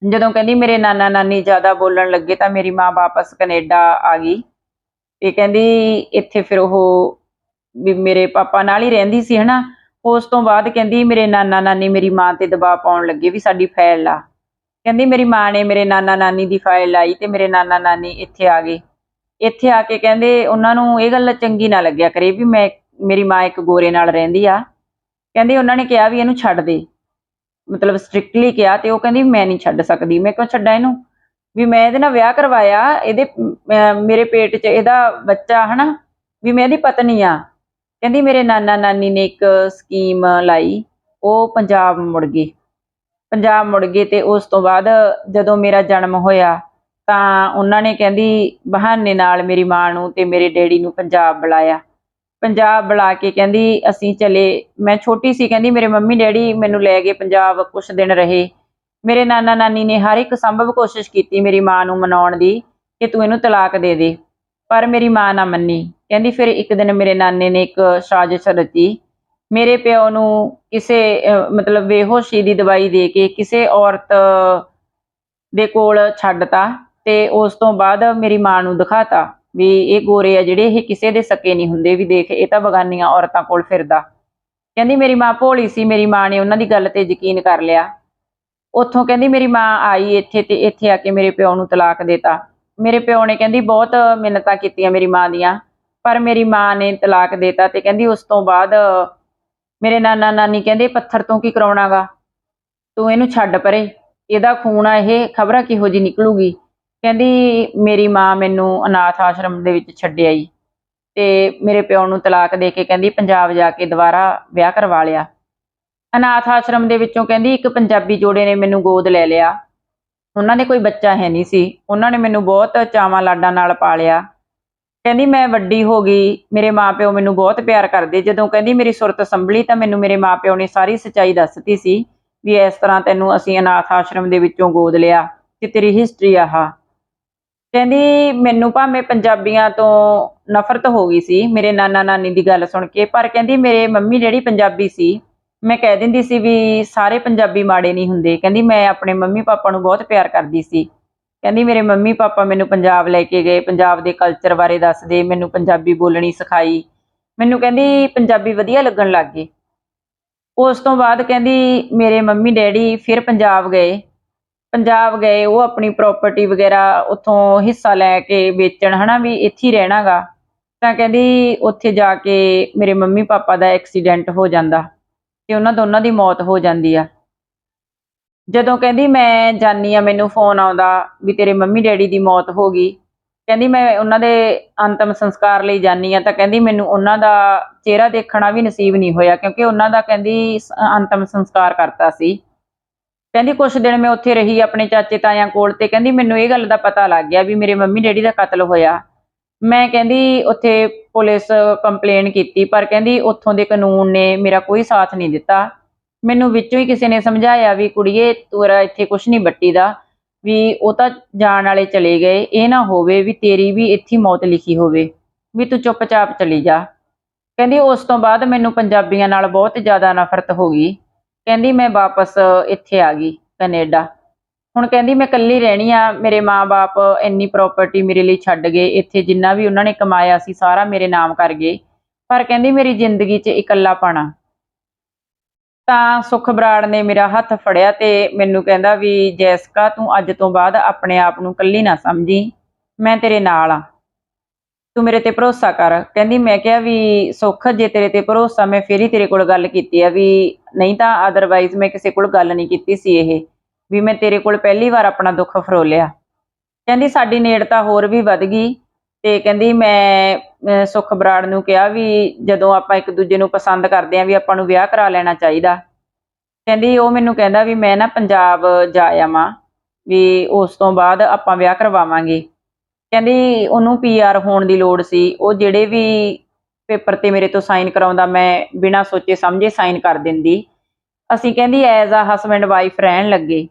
S1: ਜਦੋਂ ਕਹਿੰਦੀ ਮੇਰੇ ਨਾਨਾ ਨਾਨੀ ਜ਼ਿਆਦਾ ਬੋਲਣ ਲੱਗੇ ਤਾਂ ਮੇਰੀ ਮਾਂ ਵਾਪਸ ਕੈਨੇਡਾ ਆ ਗਈ। ਤੇ ਕਹਿੰਦੀ ਇੱਥੇ ਫਿਰ ਉਹ ਵੀ ਮੇਰੇ ਪਾਪਾ ਨਾਲ ਹੀ ਰਹਿੰਦੀ ਸੀ, ਹਨਾ? ਉਸ ਤੋਂ ਬਾਅਦ ਕਹਿੰਦੀ ਮੇਰੇ ਨਾਨਾ ਨਾਨੀ ਮੇਰੀ ਮਾਂ ਤੇ ਦਬਾਅ ਪਾਉਣ ਲੱਗੇ ਵੀ ਸਾਡੀ ਫੈਲ ਆ। ਕਹਿੰਦੀ ਮੇਰੀ ਮਾਂ ਨੇ ਮੇਰੇ ਨਾਨਾ ਨਾਨੀ ਦੀ ਫਾਈਲ ਲਾਈ ਤੇ ਮੇਰੇ ਨਾਨਾ ਨਾਨੀ ਇੱਥੇ ਆ ਗਏ। ਇੱਥੇ ਆ ਕੇ ਕਹਿੰਦੇ ਉਹਨਾਂ ਨੂੰ ਇਹ ਗੱਲ ਚੰਗੀ ਨਾ ਲੱਗਿਆ ਕਰੇ ਵੀ ਮੈਂ ਮੇਰੀ ਮਾਂ ਇੱਕ ਗੋਰੇ ਨਾਲ ਰਹਿੰਦੀ ਆ। ਕਹਿੰਦੇ ਉਹਨਾਂ ਨੇ ਕਿਹਾ ਵੀ ਇਹਨੂੰ ਛੱਡ ਦੇ। ਮਤਲਬ ਸਟ੍ਰਿਕਟਲੀ ਕਿਹਾ ਤੇ ਉਹ ਕਹਿੰਦੀ ਮੈਂ ਨਹੀਂ ਛੱਡ ਸਕਦੀ, ਮੈਂ ਕਿਉਂ ਛੱਡਾਂ ਇਹਨੂੰ? ਵੀ ਮੈਂ ਇਹਦੇ ਨਾਲ ਵਿਆਹ ਕਰਵਾਇਆ, ਇਹਦੇ ਮੇਰੇ ਪੇਟ 'ਚ ਇਹਦਾ ਬੱਚਾ ਹਨਾ, ਵੀ ਮੈਂ ਇਹਦੀ ਪਤਨੀ ਆ। ਕਹਿੰਦੀ ਮੇਰੇ ਨਾਨਾ ਨਾਨੀ ਨੇ ਇੱਕ ਸਕੀਮ ਲਾਈ, ਉਹ ਪੰਜਾਬ ਮੁੜ ਗਏ। ਪੰਜਾਬ ਮੁੜ ਗਏ ਤੇ ਉਸ ਤੋਂ ਬਾਅਦ ਜਦੋਂ ਮੇਰਾ ਜਨਮ ਹੋਇਆ, ਤਾਂ ਉਹਨਾਂ ਨੇ ਕਹਿੰਦੀ, ਬਹਾਨੇ ਨਾਲ ਮੇਰੀ ਮਾਂ ਨੂੰ ਤੇ ਮੇਰੇ ਡੈਡੀ ਨੂੰ ਪੰਜਾਬ ਬੁਲਾਇਆ। ਪੰਜਾਬ ਬੁਲਾ ਕੇ ਕਹਿੰਦੀ, ਅਸੀਂ ਚਲੇ। ਮੈਂ ਛੋਟੀ ਸੀ, ਕਹਿੰਦੀ, ਮੇਰੇ ਮੰਮੀ ਡੈਡੀ ਮੈਨੂੰ ਲੈ ਗਏ, ਪੰਜਾਬ ਕੁਝ ਦਿਨ ਰਹੇ। ਮੇਰੇ ਨਾਨਾ ਨਾਨੀ ਨੇ ਹਰ ਇੱਕ ਸੰਭਵ ਕੋਸ਼ਿਸ਼ ਕੀਤੀ ਮੇਰੀ ਮਾਂ ਨੂੰ ਮਨਾਉਣ ਦੀ, ਕਿ ਤੂੰ ਇਹਨੂੰ ਤਲਾਕ ਦੇ ਦੇ। ਪਰ ਮੇਰੀ ਮਾਂ ਨਾ ਮੰਨੀ। ਕਹਿੰਦੀ, ਫਿਰ ਇੱਕ ਦਿਨ ਮੇਰੇ ਨਾਨੇ ਨੇ ਇੱਕ ਸਾਜ਼ਿਸ਼ ਰਚੀ ਮੇਰੇ ਪਿਓ ਨੂੰ ਕਿਸੇ ਮਤਲਬ ਬੇਹੋਸ਼ੀ ਦੀ ਦਵਾਈ ਦੇ ਕੇ ਕਿਸੇ ਔਰਤ ਦੇ ਕੋਲ ਛੱਡਤਾ ਤੇ ਉਸ ਤੋਂ ਬਾਅਦ ਮੇਰੀ ਮਾਂ ਨੂੰ ਦਿਖਾਤਾ ਵੀ ਇਹ ਗੋਰੇ ਆ ਜਿਹੜੇ, ਇਹ ਕਿਸੇ ਦੇ ਸਕੇ ਨਹੀਂ ਹੁੰਦੇ। ਵੀ ਦੇਖ, ਇਹ ਤਾਂ ਬਗਾਨੀਆਂ ਔਰਤਾਂ ਕੋਲ ਫਿਰਦਾ। ਕਹਿੰਦੀ ਮੇਰੀ ਮਾਂ ਭੋਲੀ ਸੀ, ਮੇਰੀ ਮਾਂ ਨੇ ਉਹਨਾਂ ਦੀ ਗੱਲ ਤੇ ਯਕੀਨ ਕਰ ਲਿਆ। ਉੱਥੋਂ ਕਹਿੰਦੀ ਮੇਰੀ ਮਾਂ ਆਈ ਇੱਥੇ ਤੇ ਇੱਥੇ ਆ ਕੇ ਮੇਰੇ ਪਿਓ ਨੂੰ ਤਲਾਕ ਦੇਤਾ। ਮੇਰੇ ਪਿਓ ਨੇ ਕਹਿੰਦੀ ਬਹੁਤ ਮਿੰਨਤਾਂ ਕੀਤੀਆਂ ਮੇਰੀ ਮਾਂ ਦੀਆਂ, ਪਰ ਮੇਰੀ ਮਾਂ ਨੇ ਤਲਾਕ ਦੇਤਾ ਤੇ ਕਹਿੰਦੀ ਉਸ ਤੋਂ ਬਾਅਦ ਮੇਰੇ ਨਾਨਾ ਨਾਨੀ ਕਹਿੰਦੇ, ਪੱਥਰ ਤੋਂ ਕੀ ਕਰਾਉਣਾਗਾ? ਤੂੰ ਇਹਨੂੰ ਛੱਡ ਪਰੇ। ਇਹਦਾ ਖੂਨ ਆ, ਇਹ ਖਬਰਾਂ ਕਿਹੋ ਜੀ ਨਿਕਲੂਗੀ? ਕਹਿੰਦੀ, ਮੇਰੀ ਮਾਂ ਮੈਨੂੰ ਅਨਾਥ ਆਸ਼ਰਮ ਦੇ ਵਿੱਚ ਛੱਡ ਆਈ ਤੇ ਮੇਰੇ ਪਿਓ ਨੂੰ ਤਲਾਕ ਦੇ ਕੇ ਕਹਿੰਦੀ, ਪੰਜਾਬ ਜਾ ਕੇ ਦੁਬਾਰਾ ਵਿਆਹ ਕਰਵਾ ਲਿਆ। ਅਨਾਥ ਆਸ਼ਰਮ ਦੇ ਵਿੱਚੋਂ ਕਹਿੰਦੀ, ਇੱਕ ਪੰਜਾਬੀ ਜੋੜੇ ਨੇ ਮੈਨੂੰ ਗੋਦ ਲੈ ਲਿਆ। ਉਹਨਾਂ ਦੇ ਕੋਈ ਬੱਚਾ ਹੈ ਨਹੀਂ ਸੀ। ਉਹਨਾਂ ਨੇ ਮੈਨੂੰ ਬਹੁਤ ਚਾਵਾਂ ਲਾਡਾਂ ਨਾਲ ਪਾਲਿਆ। ਕਹਿੰਦੀ ਮੈਂ ਵੱਡੀ ਹੋ ਗਈ, ਮੇਰੇ ਮਾਪਿਓ ਮੈਨੂੰ ਬਹੁਤ ਪਿਆਰ ਕਰਦੇ, ਜਦੋਂ ਕਹਿੰਦੀ ਮੇਰੀ ਸੁਰਤ ਸੰਭਲੀ ਤਾਂ ਮੈਨੂੰ ਮੇਰੇ ਮਾਪਿਓ ਨੇ ਸਾਰੀ ਸੱਚਾਈ ਦੱਸਤੀ ਸੀ ਵੀ ਇਸ ਤਰ੍ਹਾਂ ਤੈਨੂੰ ਅਸੀਂ ਅਨਾਥ ਆਸ਼ਰਮ ਦੇ ਵਿੱਚੋਂ ਗੋਦ ਲਿਆ, ਕਿ ਤੇਰੀ ਹਿਸਟਰੀ ਆਹ। ਕਹਿੰਦੀ ਮੈਨੂੰ ਭਾਵੇਂ ਪੰਜਾਬੀਆਂ ਤੋਂ ਨਫ਼ਰਤ ਹੋ ਗਈ ਸੀ, ਮੇਰੇ ਨਾਨਾ ਨਾਨੀ ਦੀ ਗੱਲ ਸੁਣ ਕੇ, ਪਰ ਕਹਿੰਦੀ ਮੇਰੇ ਮੰਮੀ ਜਿਹੜੀ ਪੰਜਾਬੀ ਸੀ, ਮੈਂ ਕਹਿ ਦਿੰਦੀ ਸੀ ਵੀ ਸਾਰੇ ਪੰਜਾਬੀ ਮਾੜੇ ਨਹੀਂ ਹੁੰਦੇ, ਕਹਿੰਦੀ ਮੈਂ ਆਪਣੇ ਮੰਮੀ ਪਾਪਾ ਨੂੰ ਬਹੁਤ ਪਿਆਰ ਕਰਦੀ ਸੀ। ਕਹਿੰਦੀ ਮੇਰੇ ਮੰਮੀ ਪਾਪਾ ਮੈਨੂੰ ਪੰਜਾਬ ਲੈ ਕੇ ਗਏ, ਪੰਜਾਬ ਦੇ ਕਲਚਰ ਬਾਰੇ ਦੱਸਦੇ, ਮੈਨੂੰ ਪੰਜਾਬੀ ਬੋਲਣੀ ਸਿਖਾਈ। ਮੈਨੂੰ ਕਹਿੰਦੀ ਪੰਜਾਬੀ ਵਧੀਆ ਲੱਗਣ ਲੱਗ ਗਈ। ਉਸ ਤੋਂ ਬਾਅਦ ਕਹਿੰਦੀ ਮੇਰੇ ਮੰਮੀ ਡੈਡੀ ਫਿਰ ਪੰਜਾਬ ਗਏ। ਪੰਜਾਬ ਗਏ, ਉਹ ਆਪਣੀ ਪ੍ਰਾਪਰਟੀ ਵਗੈਰਾ ਉੱਥੋਂ ਹਿੱਸਾ ਲੈ ਕੇ ਵੇਚਣ, ਹਨਾ ਵੀ ਇੱਥੇ ਹੀ ਰਹਿਣਾਗਾ ਤਾਂ ਕਹਿੰਦੀ ਉੱਥੇ ਜਾ ਕੇ ਮੇਰੇ ਮੰਮੀ ਪਾਪਾ ਦਾ ਐਕਸੀਡੈਂਟ ਹੋ ਜਾਂਦਾ ਤੇ ਉਹਨਾਂ ਦੋਨਾਂ ਦੀ ਮੌਤ ਹੋ ਜਾਂਦੀ ਆ। ਜਦੋਂ ਕਹਿੰਦੀ ਮੈਂ ਜਾਨੀ ਆ, ਮੈਨੂੰ ਫੋਨ ਆਉਂਦਾ ਵੀ ਤੇਰੇ ਮੰਮੀ ਡੈਡੀ ਦੀ ਮੌਤ ਹੋ ਗਈ। ਕਹਿੰਦੀ ਮੈਂ ਉਹਨਾਂ ਦੇ ਅੰਤਮ ਸੰਸਕਾਰ ਲਈ ਜਾਨੀ ਆ, ਤਾਂ ਕਹਿੰਦੀ ਮੈਨੂੰ ਉਹਨਾਂ ਦਾ ਚਿਹਰਾ ਦੇਖਣਾ ਵੀ ਨਸੀਬ ਨਹੀਂ ਹੋਇਆ, ਕਿਉਂਕਿ ਉਹਨਾਂ ਦਾ ਕਹਿੰਦੀ ਅੰਤਮ ਸੰਸਕਾਰ ਕਰਤਾ ਸੀ। ਕਹਿੰਦੀ ਕੁਛ ਦਿਨ ਮੈਂ ਉੱਥੇ ਰਹੀ ਆਪਣੇ ਚਾਚੇ ਤਾਇਆਂ ਕੋਲ ਤੇ ਕਹਿੰਦੀ ਮੈਨੂੰ ਇਹ ਗੱਲ ਦਾ ਪਤਾ ਲੱਗ ਗਿਆ ਵੀ ਮੇਰੇ ਮੰਮੀ ਡੈਡੀ ਦਾ ਕਤਲ ਹੋਇਆ। ਮੈਂ ਕਹਿੰਦੀ ਉੱਥੇ ਪੁਲਿਸ ਕੰਪਲੇਨ ਕੀਤੀ, ਪਰ ਕਹਿੰਦੀ ਉੱਥੋਂ ਦੇ ਕਾਨੂੰਨ ਨੇ ਮੇਰਾ ਕੋਈ ਸਾਥ ਨਹੀਂ ਦਿੱਤਾ। ਮੈਨੂੰ ਵਿੱਚੋਂ ਹੀ ਕਿਸੇ ਨੇ ਸਮਝਾਇਆ ਵੀ ਕੁੜੀਏ, ਤੇਰਾ ਇੱਥੇ ਕੁਛ ਨਹੀਂ ਬੱਟੀ ਦਾ ਵੀ ਉਹ ਤਾਂ ਜਾਣ ਵਾਲੇ ਚਲੇ ਗਏ, ਇਹ ਨਾ ਹੋਵੇ ਵੀ ਤੇਰੀ ਵੀ ਇੱਥੇ ਮੌਤ ਲਿਖੀ ਹੋਵੇ, ਵੀ ਤੂੰ ਚੁੱਪਚਾਪ ਚਲੀ ਜਾ। ਕਹਿੰਦੀ ਉਸ ਤੋਂ ਬਾਅਦ ਮੈਨੂੰ ਪੰਜਾਬੀਆਂ ਨਾਲ ਬਹੁਤ ਜ਼ਿਆਦਾ ਨਫ਼ਰਤ ਹੋ ਗਈ। ਕਹਿੰਦੀ ਮੈਂ ਵਾਪਸ ਇੱਥੇ ਆ ਗਈ ਕੈਨੇਡਾ। ਹੁਣ ਕਹਿੰਦੀ ਮੈਂ ਇਕੱਲੀ ਰਹਿਣੀ ਆ, ਮੇਰੇ ਮਾਪੇ ਇੰਨੀ ਪ੍ਰਾਪਰਟੀ ਮੇਰੇ ਲਈ ਛੱਡ ਗਏ, ਇੱਥੇ ਜਿੰਨਾ ਵੀ ਉਹਨਾਂ ਨੇ ਕਮਾਇਆ ਸੀ ਸਾਰਾ ਮੇਰੇ ਨਾਮ ਕਰ ਗਏ। ਪਰ ਕਹਿੰਦੀ ਮੇਰੀ ਜ਼ਿੰਦਗੀ 'ਚ ਇਕੱਲਾ ਪਾਣਾ ਤਾਂ ਸੁਖ ਬਰਾੜ ਨੇ ਮੇਰਾ ਹੱਥ ਫੜਿਆ ਤੇ ਮੈਨੂੰ ਕਹਿੰਦਾ ਵੀ, ਜੈਸਕਾ, ਤੂੰ ਅੱਜ ਤੋਂ ਬਾਅਦ ਆਪਣੇ ਆਪ ਨੂੰ ਇਕੱਲੀ ਨਾ ਸਮਝੀ। ਮੈਂ ਤੇਰੇ ਨਾਲ ਆ। ਤੂੰ ਮੇਰੇ ਤੇ ਭਰੋਸਾ ਕਰ। ਕਹਿੰਦੀ, ਮੈਂ ਕਿਹਾ ਵੀ, ਸੁੱਖ, ਜੇ ਤੇਰੇ ਤੇ ਭਰੋਸਾ, ਮੈਂ ਫੇਰ ਹੀ ਤੇਰੇ ਕੋਲ ਗੱਲ ਕੀਤੀ ਆ ਵੀ, ਨਹੀਂ ਤਾਂ ਅਦਰਵਾਈਜ਼ ਮੈਂ ਕਿਸੇ ਕੋਲ ਗੱਲ ਨਹੀਂ ਕੀਤੀ ਸੀ ਇਹ, ਵੀ ਮੈਂ ਤੇਰੇ ਕੋਲ ਪਹਿਲੀ ਵਾਰ ਆਪਣਾ ਦੁੱਖ ਫਰੋਲਿਆ। ਕਹਿੰਦੀ, ਸਾਡੀ ਨੇੜਤਾ ਹੋਰ ਵੀ ਵੱਧ ਗਈ ਤੇ ਕਹਿੰਦੀ, ਮੈਂ ਸੁਖ ਬਰਾੜ ਨੂੰ ਕਿਹਾ ਵੀ ਜਦੋਂ ਆਪਾਂ ਇੱਕ ਦੂਜੇ ਨੂੰ ਪਸੰਦ ਕਰਦੇ ਆਂ ਵੀ ਆਪਾਂ ਨੂੰ ਵਿਆਹ ਕਰਾ ਲੈਣਾ ਚਾਹੀਦਾ। ਕਹਿੰਦੀ ਉਹ ਮੈਨੂੰ ਕਹਿੰਦਾ ਵੀ ਮੈਂ ਨਾ ਪੰਜਾਬ ਜਾ ਆਵਾਂ, ਵੀ ਉਸ ਤੋਂ ਬਾਅਦ ਆਪਾਂ ਵਿਆਹ ਕਰਵਾਵਾਂਗੇ। ਕਹਿੰਦੀ ਉਹਨੂੰ ਪੀਆਰ ਹੋਣ ਦੀ ਲੋੜ ਸੀ। ਉਹ ਜਿਹੜੇ ਵੀ ਪੇਪਰ ਤੇ ਮੇਰੇ ਤੋਂ ਸਾਈਨ ਕਰਾਉਂਦਾ, ਮੈਂ ਬਿਨਾਂ ਸੋਚੇ ਸਮਝੇ ਸਾਈਨ ਕਰ ਦਿੰਦੀ। ਅਸੀਂ ਕਹਿੰਦੀ ਐਜ਼ ਆ ਹਸਬੰਡ ਵਾਈਫ ਰਹਿਣ ਲੱਗੇ।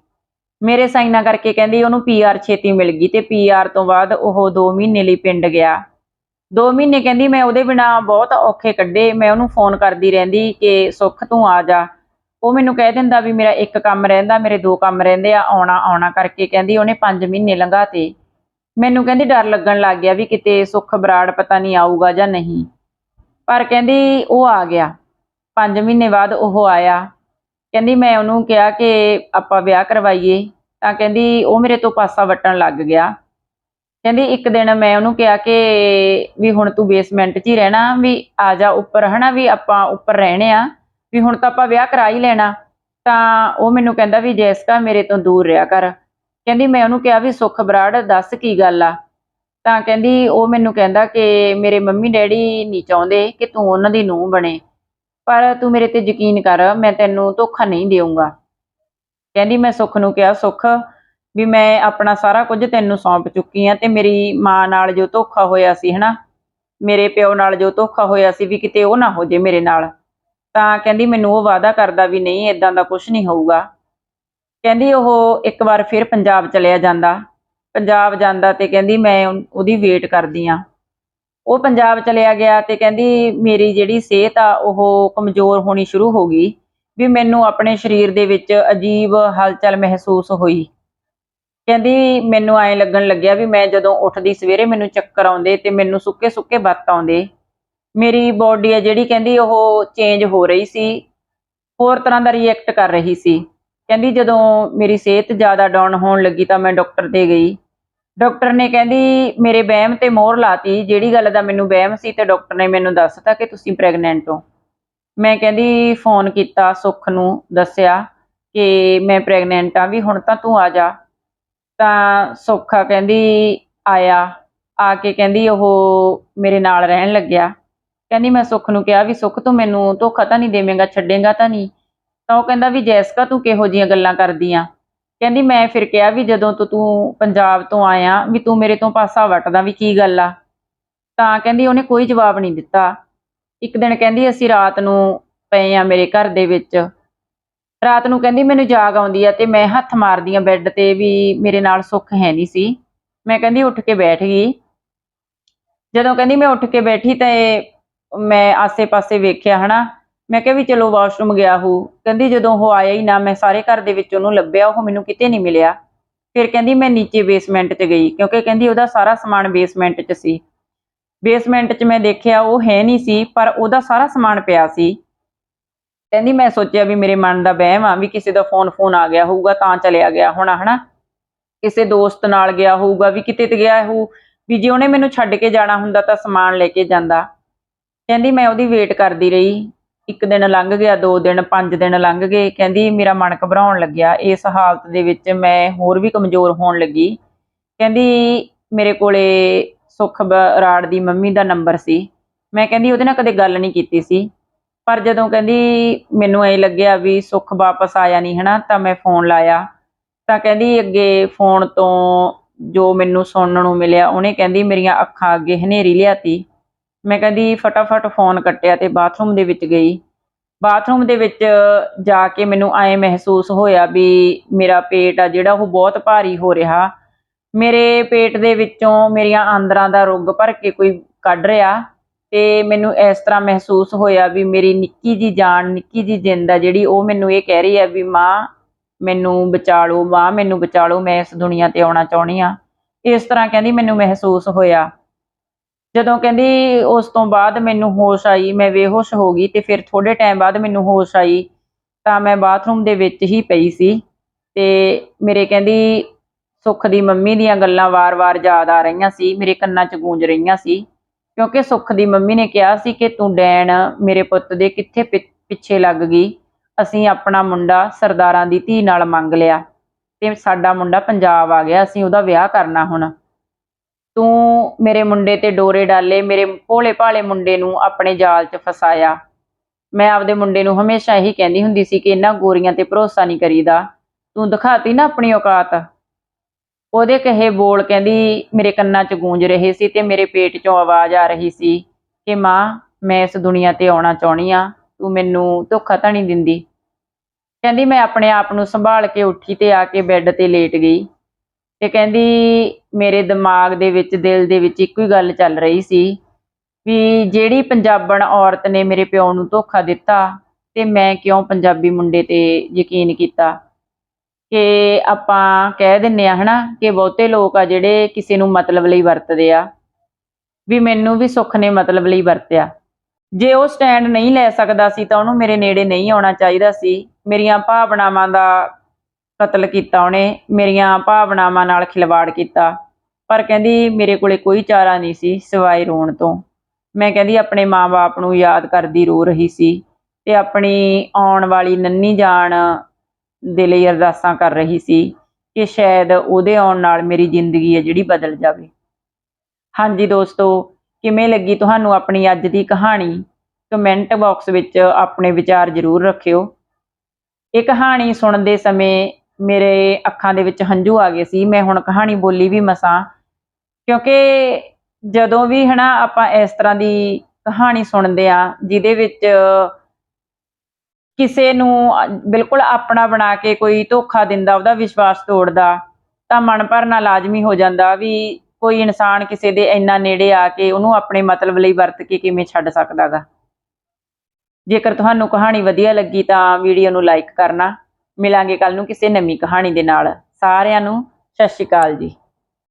S1: ਮੇਰੇ ਸਾਈਨਾਂ ਕਰਕੇ ਕਹਿੰਦੀ ਉਹਨੂੰ ਪੀਆਰ ਛੇਤੀ ਮਿਲ ਗਈ ਤੇ ਪੀਆਰ ਤੋਂ ਬਾਅਦ ਉਹ 2 ਮਹੀਨੇ ਲਈ ਪਿੰਡ ਗਿਆ। 2 ਮਹੀਨੇ ਕਹਿੰਦੀ ਮੈਂ ਉਹਦੇ ਬਿਨਾ ਬਹੁਤ ਔਖੇ ਕੱਢੇ, ਮੈਂ ਉਹਨੂੰ ਫੋਨ ਕਰਦੀ ਰਹਿੰਦੀ ਕਿ ਸੁੱਖ ਤੂੰ ਆ ਜਾ। ਉਹ ਮੈਨੂੰ ਕਹਿ ਦਿੰਦਾ ਵੀ ਮੇਰਾ ਇੱਕ ਕੰਮ ਰਹਿੰਦਾ, ਮੇਰੇ ਦੋ ਕੰਮ ਰਹਿੰਦੇ ਆ, ਆਉਣਾ ਆਉਣਾ ਕਰਕੇ ਕਹਿੰਦੀ ਉਹਨੇ 5 ਮਹੀਨੇ ਲੰਘਾਤੇ। ਮੈਨੂੰ ਕਹਿੰਦੀ ਡਰ ਲੱਗਣ ਲੱਗ ਗਿਆ ਵੀ ਕਿਤੇ ਸੁੱਖ ਬਰਾੜ ਪਤਾ ਨਹੀਂ ਆਊਗਾ ਜਾਂ ਨਹੀਂ। ਪਰ ਕਹਿੰਦੀ ਉਹ ਆ ਗਿਆ। 5 ਮਹੀਨੇ ਬਾਅਦ ਉਹ ਆਇਆ। ਕਹਿੰਦੀ ਮੈਂ ਉਹਨੂੰ ਕਿਹਾ ਕਿ ਆਪਾਂ ਵਿਆਹ ਕਰਵਾਈਏ। ਤਾਂ ਕਹਿੰਦੀ ਉਹ ਮੇਰੇ ਤੋਂ ਪਾਸਾ ਵਟਣ ਲੱਗ ਗਿਆ। ਕਹਿੰਦੀ ਇੱਕ ਦਿਨ ਮੈਂ ਉਹਨੂੰ ਕਿਹਾ ਕਿ ਵੀ ਹੁਣ ਤੂੰ ਬੇਸਮੈਂਟ 'ਚ ਹੀ ਰਹਿਣਾ, ਵੀ ਆ ਜਾ ਉੱਪਰ, ਹਨਾ, ਵੀ ਆਪਾਂ ਉੱਪਰ ਰਹਿਣੇ ਆ, ਵੀ ਹੁਣ ਤਾਂ ਆਪਾਂ ਵਿਆਹ ਕਰਾ ਹੀ ਲੈਣਾ। ਤਾਂ ਉਹ ਮੈਨੂੰ ਕਹਿੰਦਾ ਵੀ ਜੈਸਕਾ ਮੇਰੇ ਤੋਂ ਦੂਰ ਰਿਹਾ ਕਰ। ਕਹਿੰਦੀ ਮੈਂ ਉਹਨੂੰ ਕਿਹਾ ਵੀ ਸੁੱਖ ਬਰਾੜ, ਦੱਸ ਕੀ ਗੱਲ ਆ? ਤਾਂ ਕਹਿੰਦੀ ਉਹ ਮੈਨੂੰ ਕਹਿੰਦਾ ਕਿ ਮੇਰੇ ਮੰਮੀ ਡੈਡੀ ਨਹੀਂ ਚਾਹੁੰਦੇ ਕਿ ਤੂੰ ਉਹਨਾਂ ਦੀ ਨੂੰਹ ਬਣੇ। ਪਰ ਤੂੰ ਮੇਰੇ ਤੇ ਯਕੀਨ ਕਰ, ਮੈਂ ਤੈਨੂੰ ਧੋਖਾ ਨਹੀਂ ਦੇਊਂਗਾ। ਕਹਿੰਦੀ ਮੈਂ ਸੁੱਖ ਨੂੰ ਕਿਹਾ, ਸੁੱਖ ਵੀ ਮੈਂ ਆਪਣਾ ਸਾਰਾ ਕੁਝ ਤੈਨੂੰ ਸੌਂਪ ਚੁੱਕੀ ਆ ਤੇ ਮੇਰੀ ਮਾਂ ਨਾਲ ਜੋ ਧੋਖਾ ਹੋਇਆ ਸੀ, ਹਨਾ? ਮੇਰੇ ਪਿਓ ਨਾਲ ਜੋ ਧੋਖਾ ਹੋਇਆ ਸੀ ਵੀ ਕਿਤੇ ਉਹ ਨਾ ਹੋ ਜੇ ਮੇਰੇ ਨਾਲ। ਤਾਂ ਕਹਿੰਦੀ ਮੈਨੂੰ ਉਹ ਵਾਅਦਾ ਕਰਦਾ ਵੀ ਨਹੀਂ ਇਦਾਂ ਦਾ ਕੁਝ ਨਹੀਂ ਹੋਊਗਾ। ਕਹਿੰਦੀ ਉਹ ਇੱਕ ਵਾਰ ਫਿਰ ਪੰਜਾਬ ਚਲਿਆ ਜਾਂਦਾ। ਪੰਜਾਬ ਜਾਂਦਾ ਤੇ ਕਹਿੰਦੀ ਮੈਂ ਉਹਦੀ ਵੇਟ ਕਰਦੀ ਆ। ਉਹ ਪੰਜਾਬ ਚਲਿਆ ਗਿਆ ਤੇ ਕਹਿੰਦੀ ਮੇਰੀ ਜਿਹੜੀ ਸਿਹਤ ਆ, ਉਹ ਕਮਜ਼ੋਰ ਹੋਣੀ ਸ਼ੁਰੂ ਹੋ ਗਈ। ਵੀ ਮੈਨੂੰ ਆਪਣੇ ਸਰੀਰ ਦੇ ਵਿੱਚ ਅਜੀਬ ਹਲਚਲ ਮਹਿਸੂਸ ਹੋਈ। ਕਹਿੰਦੀ ਮੈਨੂੰ ਐਂ ਲੱਗਣ ਲੱਗਿਆ ਵੀ ਮੈਂ ਜਦੋਂ ਉੱਠਦੀ ਸਵੇਰੇ ਮੈਨੂੰ ਚੱਕਰ ਆਉਂਦੇ ਤੇ ਮੈਨੂੰ ਸੁੱਕੇ ਸੁੱਕੇ ਬੱਤ ਆਉਂਦੇ। ਮੇਰੀ ਬਾਡੀ ਹੈ ਜਿਹੜੀ ਕਹਿੰਦੀ ਉਹ ਚੇਂਜ ਹੋ ਰਹੀ ਸੀ, ਹੋਰ ਤਰ੍ਹਾਂ ਦਾ ਰਿਐਕਟ ਕਰ ਰਹੀ ਸੀ। ਕਹਿੰਦੀ ਜਦੋਂ ਮੇਰੀ ਸਿਹਤ ਜ਼ਿਆਦਾ ਡਾਊਨ ਹੋਣ ਲੱਗੀ ਤਾਂ ਮੈਂ ਡਾਕਟਰ ਤੇ ਗਈ। ਡਾਕਟਰ ਨੇ ਕਹਿੰਦੀ ਮੇਰੇ ਵਹਿਮ ਤੇ ਮੋਹਰ ਲਾਤੀ, ਜਿਹੜੀ ਗੱਲ ਦਾ ਮੈਨੂੰ ਵਹਿਮ ਸੀ ਤੇ ਡਾਕਟਰ ਨੇ ਮੈਨੂੰ ਦੱਸਤਾ ਕਿ ਤੁਸੀਂ ਪ੍ਰੈਗਨੈਂਟ ਹੋ। ਮੈਂ ਕਹਿੰਦੀ ਫੋਨ ਕੀਤਾ ਸੁੱਖ ਨੂੰ, ਦੱਸਿਆ ਕਿ ਮੈਂ ਪ੍ਰੈਗਨੈਂਟ ਆ ਵੀ ਹੁਣ ਤਾਂ ਤੂੰ ਆ ਜਾ। ਤਾਂ ਸੁੱਖਾ ਕਹਿੰਦੀ ਆਇਆ, ਆ ਕੇ ਕਹਿੰਦੀ ਉਹ ਮੇਰੇ ਨਾਲ ਰਹਿਣ ਲੱਗਿਆ। ਕਹਿੰਦੀ ਮੈਂ ਸੁੱਖ ਨੂੰ ਕਿਹਾ ਵੀ, ਸੁੱਖ, ਤੂੰ ਮੈਨੂੰ ਧੋਖਾ ਤਾਂ ਨਹੀਂ ਦੇਵੇਂਗਾ, ਛੱਡੇਗਾ ਤਾਂ ਨਹੀਂ? ਤਾਂ ਉਹ ਕਹਿੰਦਾ ਵੀ, ਜੈਸਕਾ, ਤੂੰ ਕਿਹੋ ਜੀਆਂ ਗੱਲਾਂ ਕਰਦੀ ਆ? ਕਹਿੰਦੀ, ਮੈਂ ਫਿਰ ਕਿਹਾ ਵੀ, ਜਦੋਂ ਤੋਂ, ਤੂੰ ਪੰਜਾਬ ਤੋਂ ਆਇਆ ਵੀ, ਤੂੰ ਮੇਰੇ ਤੋਂ ਪਾਸਾ ਵਟਦਾ ਵੀ ਕੀ ਗੱਲ ਆ? ਤਾਂ ਕਹਿੰਦੀ, ਉਹਨੇ ਕੋਈ ਜਵਾਬ ਨਹੀਂ ਦਿੱਤਾ। ਇੱਕ ਦਿਨ ਕਹਿੰਦੀ, ਅਸੀਂ ਰਾਤ ਨੂੰ ਪਏ ਆ ਮੇਰੇ ਘਰ ਦੇ ਵਿੱਚ। ਰਾਤ ਨੂੰ ਕਹਿੰਦੀ ਮੈਨੂੰ ਜਾਗ ਆਉਂਦੀ ਆ ਤੇ ਮੈਂ ਹੱਥ ਮਾਰਦੀ ਆ ਬੈੱਡ ਤੇ ਵੀ ਮੇਰੇ ਨਾਲ ਸੁੱਖ ਹੈ ਨਹੀਂ ਸੀ। ਮੈਂ ਕਹਿੰਦੀ ਉੱਠ ਕੇ ਬੈਠ ਗਈ। ਜਦੋਂ ਕਹਿੰਦੀ ਮੈਂ ਉੱਠ ਕੇ ਬੈਠੀ ਤਾਂ ਮੈਂ ਆਸੇ-ਪਾਸੇ ਵੇਖਿਆ ਹਨਾ। ਮੈਂ ਕਿਹਾ ਵੀ ਚਲੋ ਵਾਸ਼ਰੂਮ ਗਿਆ ਹੋ। ਕਹਿੰਦੀ ਜਦੋਂ ਉਹ ਆਇਆ ਹੀ ਨਾ ਮੈਂ ਸਾਰੇ ਘਰ ਦੇ ਵਿੱਚ ਉਹਨੂੰ ਲੱਭਿਆ, ਉਹ ਮੈਨੂੰ ਕਿਤੇ ਨਹੀਂ ਮਿਲਿਆ। ਫਿਰ ਕਹਿੰਦੀ ਮੈਂ ਨੀਚੇ ਬੇਸਮੈਂਟ 'ਚ ਗਈ ਕਿਉਂਕਿ ਕਹਿੰਦੀ ਉਹਦਾ ਸਾਰਾ ਸਮਾਨ ਬੇਸਮੈਂਟ 'ਚ ਸੀ। ਬੇਸਮੈਂਟ 'ਚ ਮੈਂ ਦੇਖਿਆ ਉਹ ਹੈ ਨਹੀਂ ਸੀ, ਪਰ ਉਹਦਾ ਸਾਰਾ ਸਮਾਨ ਪਿਆ ਸੀ। ਕਹਿੰਦੀ ਮੈਂ ਸੋਚਿਆ ਵੀ ਮੇਰੇ ਮਨ ਦਾ ਵਹਿਮ ਆ ਵੀ ਕਿਸੇ ਦਾ ਫੋਨ ਫੋਨ ਆ ਗਿਆ ਹੋਊਗਾ, ਤਾਂ ਚਲਿਆ ਗਿਆ ਹੋਣਾ, ਹਨਾ? ਕਿਸੇ ਦੋਸਤ ਨਾਲ ਗਿਆ ਹੋਊਗਾ, ਵੀ ਕਿਤੇ ਤੇ ਗਿਆ ਹੋਊ, ਵੀ ਜੇ ਉਹਨੇ ਮੈਨੂੰ ਛੱਡ ਕੇ ਜਾਣਾ ਹੁੰਦਾ ਤਾਂ ਸਮਾਨ ਲੈ ਕੇ ਜਾਂਦਾ। ਕਹਿੰਦੀ ਮੈਂ ਉਹਦੀ ਵੇਟ ਕਰਦੀ ਰਹੀ। ਇੱਕ ਦਿਨ ਲੰਘ ਗਿਆ, ਦੋ ਦਿਨ, ਪੰਜ ਦਿਨ ਲੰਘ ਗਏ। ਕਹਿੰਦੀ ਮੇਰਾ ਮਨ ਘਬਰਾਉਣ ਲੱਗਿਆ। ਇਸ ਹਾਲਤ ਦੇ ਵਿੱਚ ਮੈਂ ਹੋਰ ਵੀ ਕਮਜ਼ੋਰ ਹੋਣ ਲੱਗੀ। ਕਹਿੰਦੀ ਮੇਰੇ ਕੋਲੇ ਸੁਖ ਬਰਾੜ ਦੀ ਮੰਮੀ ਦਾ ਨੰਬਰ ਸੀ। ਮੈਂ ਕਹਿੰਦੀ ਉਹਦੇ ਨਾਲ ਕਦੇ ਗੱਲ ਨਹੀਂ ਕੀਤੀ ਸੀ। ਪਰ ਜਦੋਂ ਕਹਿੰਦੀ ਮੈਨੂੰ ਐ ਲੱਗਿਆ ਵੀ ਸੁੱਖ ਵਾਪਸ ਆਇਆ ਨਹੀਂ ਹਨਾ, ਤਾਂ ਮੈਂ ਫੋਨ ਲਾਇਆ। ਤਾਂ ਕਹਿੰਦੀ ਅੱਗੇ ਫੋਨ ਤੋਂ ਜੋ ਮੈਨੂੰ ਸੁਣਨ ਨੂੰ ਮਿਲਿਆ, ਉਹਨੇ ਕਹਿੰਦੀ ਮੇਰੀਆਂ ਅੱਖਾਂ ਅੱਗੇ ਹਨੇਰੀ ਲਿਆਤੀ। ਮੈਂ ਕਹਿੰਦੀ ਫਟਾਫਟ ਫੋਨ ਕੱਟਿਆ ਤੇ ਬਾਥਰੂਮ ਦੇ ਵਿੱਚ ਗਈ। ਬਾਥਰੂਮ ਦੇ ਵਿੱਚ ਜਾ ਕੇ ਮੈਨੂੰ ਐ ਮਹਿਸੂਸ ਹੋਇਆ ਵੀ ਮੇਰਾ ਪੇਟ ਆ ਜਿਹੜਾ, ਉਹ ਬਹੁਤ ਭਾਰੀ ਹੋ ਰਿਹਾ। ਮੇਰੇ ਪੇਟ ਦੇ ਵਿੱਚੋਂ ਮੇਰੀਆਂ ਆਂਦਰਾਂ ਦਾ ਰੁੱਗ ਭਰ ਕੇ ਕੋਈ ਕੱਢ ਰਿਹਾ। ਤੇ ਮੈਨੂੰ ਇਸ ਤਰ੍ਹਾਂ ਮਹਿਸੂਸ ਹੋਇਆ ਵੀ ਮੇਰੀ ਨਿੱਕੀ ਜੀ ਜਾਨ, ਨਿੱਕੀ ਜੀ ਜਿੰਦ ਆ ਜਿਹੜੀ ਉਹ ਮੈਨੂੰ ਇਹ ਕਹਿ ਰਹੀ ਹੈ ਵੀ ਮਾਂ ਮੈਨੂੰ ਬਚਾ ਲਓ ਮਾਂ ਮੈਨੂੰ ਬਚਾ ਲਓ ਮੈਂ ਇਸ ਦੁਨੀਆ ਤੇ ਆਉਣਾ ਚਾਹੁੰਦੀ ਆ ਇਸ ਤਰ੍ਹਾਂ ਕਹਿੰਦੀ ਮੈਨੂੰ ਮਹਿਸੂਸ ਹੋਇਆ। ਜਦੋਂ ਕਹਿੰਦੀ ਉਸ ਤੋਂ ਬਾਅਦ ਮੈਨੂੰ ਹੋਸ਼ ਆਈ, ਮੈਂ ਬੇਹੋਸ਼ ਹੋ ਗਈ ਤੇ ਫਿਰ ਥੋੜੇ ਟਾਈਮ ਬਾਅਦ ਮੈਨੂੰ ਹੋਸ਼ ਆਈ ਤਾਂ ਮੈਂ ਬਾਥਰੂਮ ਦੇ ਵਿੱਚ ਹੀ ਪਈ ਸੀ ਤੇ ਮੇਰੇ ਕਹਿੰਦੀ ਸੁੱਖ ਦੀ ਮੰਮੀ ਦੀਆਂ ਗੱਲਾਂ ਵਾਰ-ਵਾਰ ਯਾਦ ਆ ਰਹੀਆਂ ਸੀ, ਮੇਰੇ ਕੰਨਾਂ 'ਚ ਗੂੰਜ ਰਹੀਆਂ ਸੀ। ਕਿਉਂਕਿ ਸੁੱਖ ਦੀ ਮੰਮੀ ਨੇ ਕਿਹਾ ਸੀ ਕਿ ਤੂੰ ਡੈਣ, ਮੇਰੇ ਪੁੱਤ ਦੇ ਕਿੱਥੇ ਪਿ- ਪਿੱਛੇ ਲੱਗ ਗਈ। ਅਸੀਂ ਆਪਣਾ ਮੁੰਡਾ ਸਰਦਾਰਾਂ ਦੀ ਧੀ ਨਾਲ ਮੰਗ ਲਿਆ। ਤੇ ਸਾਡਾ ਮੁੰਡਾ ਪੰਜਾਬ ਆ ਗਿਆ, ਅਸੀਂ ਉਹਦਾ ਵਿਆਹ ਕਰਨਾ ਹੁਣ। ਤੂੰ ਮੇਰੇ ਮੁੰਡੇ ਤੇ ਡੋਰੇ ਡਾਲੇ, ਮੇਰੇ ਭੋਲੇ ਭਾਲੇ ਮੁੰਡੇ ਨੂੰ ਆਪਣੇ ਜਾਲ 'ਚ ਫਸਾਇਆ। ਮੈਂ ਆਪਦੇ ਮੁੰਡੇ ਨੂੰ ਹਮੇਸ਼ਾ ਇਹੀ ਕਹਿੰਦੀ ਹੁੰਦੀ ਸੀ ਕਿ ਇਹਨਾਂ ਗੋਰੀਆਂ ਤੇ ਭਰੋਸਾ ਨਹੀਂ ਕਰੀਦਾ। ਤੂੰ ਦਿਖਾਤੀ ਨਾ ਆਪਣੀ ਔਕਾਤ। ਉਹਦੇ ਕਹੇ ਬੋਲ ਕਹਿੰਦੀ, ਮੇਰੇ ਕੰਨਾਂ 'ਚ ਗੂੰਜ ਰਹੇ ਸੀ ਤੇ ਮੇਰੇ ਪੇਟ 'ਚੋਂ ਆਵਾਜ਼ ਆ ਰਹੀ ਸੀ ਕਿ ਮਾਂ, ਮੈਂ ਇਸ ਦੁਨੀਆ ਤੇ ਆਉਣਾ ਚਾਹੁੰਦੀ ਆ ਤੂੰ ਮੈਨੂੰ ਧੋਖਾ ਤਾਂ ਨਹੀਂ ਦਿੰਦੀ। ਕਹਿੰਦੀ, ਮੈਂ ਆਪਣੇ ਆਪ ਨੂੰ ਸੰਭਾਲ ਕੇ ਉੱਠੀ ਤੇ ਆ ਕੇ ਬੈੱਡ ਤੇ ਲੇਟ ਗਈ ਤੇ ਕਹਿੰਦੀ, ਮੇਰੇ ਦਿਮਾਗ ਦੇ ਵਿੱਚ, ਦਿਲ ਦੇ ਵਿੱਚ ਇੱਕੋ ਹੀ ਗੱਲ ਚੱਲ ਰਹੀ ਸੀ ਵੀ ਜਿਹੜੀ ਪੰਜਾਬਣ ਔਰਤ ਨੇ ਮੇਰੇ ਪਿਓ ਨੂੰ ਧੋਖਾ ਦਿੱਤਾ ਤੇ ਮੈਂ ਕਿਉਂ ਪੰਜਾਬੀ ਮੁੰਡੇ ਤੇ ਯਕੀਨ ਕੀਤਾ? ਕਿ ਆਪਾਂ ਕਹਿ ਦਿੰਨੇ ਆ ਹਨਾ ਕਿ ਬਹੁਤੇ ਲੋਕ ਆ ਜਿਹੜੇ ਕਿਸੇ ਨੂੰ ਮਤਲਬ ਲਈ ਵਰਤਦੇ ਆ, ਵੀ ਮੈਨੂੰ ਵੀ ਸੁੱਖ ਨੇ ਮਤਲਬ ਲਈ ਵਰਤਿਆ। ਜੇ ਉਹ ਸਟੈਂਡ ਨਹੀਂ ਲੈ ਸਕਦਾ ਸੀ ਤਾਂ ਉਹਨੂੰ ਮੇਰੇ ਨੇੜੇ ਨਹੀਂ ਆਉਣਾ ਚਾਹੀਦਾ ਸੀ। ਮੇਰੀਆਂ ਭਾਵਨਾਵਾਂ ਦਾ ਕਤਲ ਕੀਤਾ ਉਹਨੇ, ਮੇਰੀਆਂ ਭਾਵਨਾਵਾਂ ਨਾਲ ਖਿਲਵਾੜ ਕੀਤਾ। ਪਰ ਕਹਿੰਦੀ ਮੇਰੇ ਕੋਲੇ ਕੋਈ ਚਾਰਾ ਨਹੀਂ ਸੀ ਸਿਵਾਏ ਰੋਣ ਤੋਂ। ਮੈਂ ਕਹਿੰਦੀ ਆਪਣੇ ਮਾਂ ਬਾਪ ਨੂੰ ਯਾਦ ਕਰਦੀ ਰੋ ਰਹੀ ਸੀ ਤੇ ਆਪਣੀ ਆਉਣ ਵਾਲੀ ਨੰਨੀ ਜਾਨ ਦੇ ਲਈ ਅਰਦਾਸਾਂ ਕਰ ਰਹੀ ਸੀ ਕਿ ਸ਼ਾਇਦ ਉਹਦੇ ਆਉਣ ਨਾਲ ਮੇਰੀ ਜ਼ਿੰਦਗੀ ਹੈ ਜਿਹੜੀ ਬਦਲ ਜਾਵੇ। ਹਾਂਜੀ ਦੋਸਤੋ, ਕਿਵੇਂ ਲੱਗੀ ਤੁਹਾਨੂੰ ਆਪਣੀ ਅੱਜ ਦੀ ਕਹਾਣੀ? ਕਮੈਂਟ ਬਾਕਸ ਵਿੱਚ ਆਪਣੇ ਵਿਚਾਰ ਜ਼ਰੂਰ ਰੱਖਿਓ। ਇਹ ਕਹਾਣੀ ਸੁਣਦੇ ਸਮੇਂ ਮੇਰੇ ਅੱਖਾਂ ਦੇ ਵਿੱਚ ਹੰਝੂ ਆ ਗਏ ਸੀ। ਮੈਂ ਹੁਣ ਕਹਾਣੀ ਬੋਲੀ ਵੀ ਮਸਾਂ, ਕਿਉਂਕਿ ਜਦੋਂ ਵੀ ਹਨਾ ਆਪਾਂ ਇਸ ਤਰ੍ਹਾਂ ਦੀ ਕਹਾਣੀ ਸੁਣਦੇ ਆ ਜਿਹਦੇ ਵਿੱਚ ਕਿਸੇ ਨੂੰ ਬਿਲਕੁਲ ਆਪਣਾ ਬਣਾ ਕੇ ਕੋਈ ਧੋਖਾ ਦਿੰਦਾ, ਉਹਦਾ ਵਿਸ਼ਵਾਸ ਤੋੜਦਾ, ਤਾਂ ਮਨ ਭਰਨਾ ਲਾਜ਼ਮੀ ਹੋ ਜਾਂਦਾ ਵੀ ਕੋਈ ਇਨਸਾਨ ਕਿਸੇ ਦੇ ਇੰਨਾ ਨੇੜੇ ਆ ਕੇ ਉਹਨੂੰ ਆਪਣੇ ਮਤਲਬ ਲਈ ਵਰਤ ਕੇ ਕਿਵੇਂ ਛੱਡ ਸਕਦਾਗਾ। ਜੇਕਰ ਤੁਹਾਨੂੰ ਕਹਾਣੀ ਵਧੀਆ ਲੱਗੀ ਤਾਂ ਵੀਡੀਓ ਨੂੰ ਲਾਈਕ ਕਰਨਾ। ਮਿਲਾਂਗੇ ਕੱਲ ਨੂੰ ਕਿਸੇ ਨਵੀਂ ਕਹਾਣੀ ਦੇ ਨਾਲ। ਸਾਰਿਆਂ ਨੂੰ ਸਤਿ ਸ਼੍ਰੀ ਅਕਾਲ ਜੀ।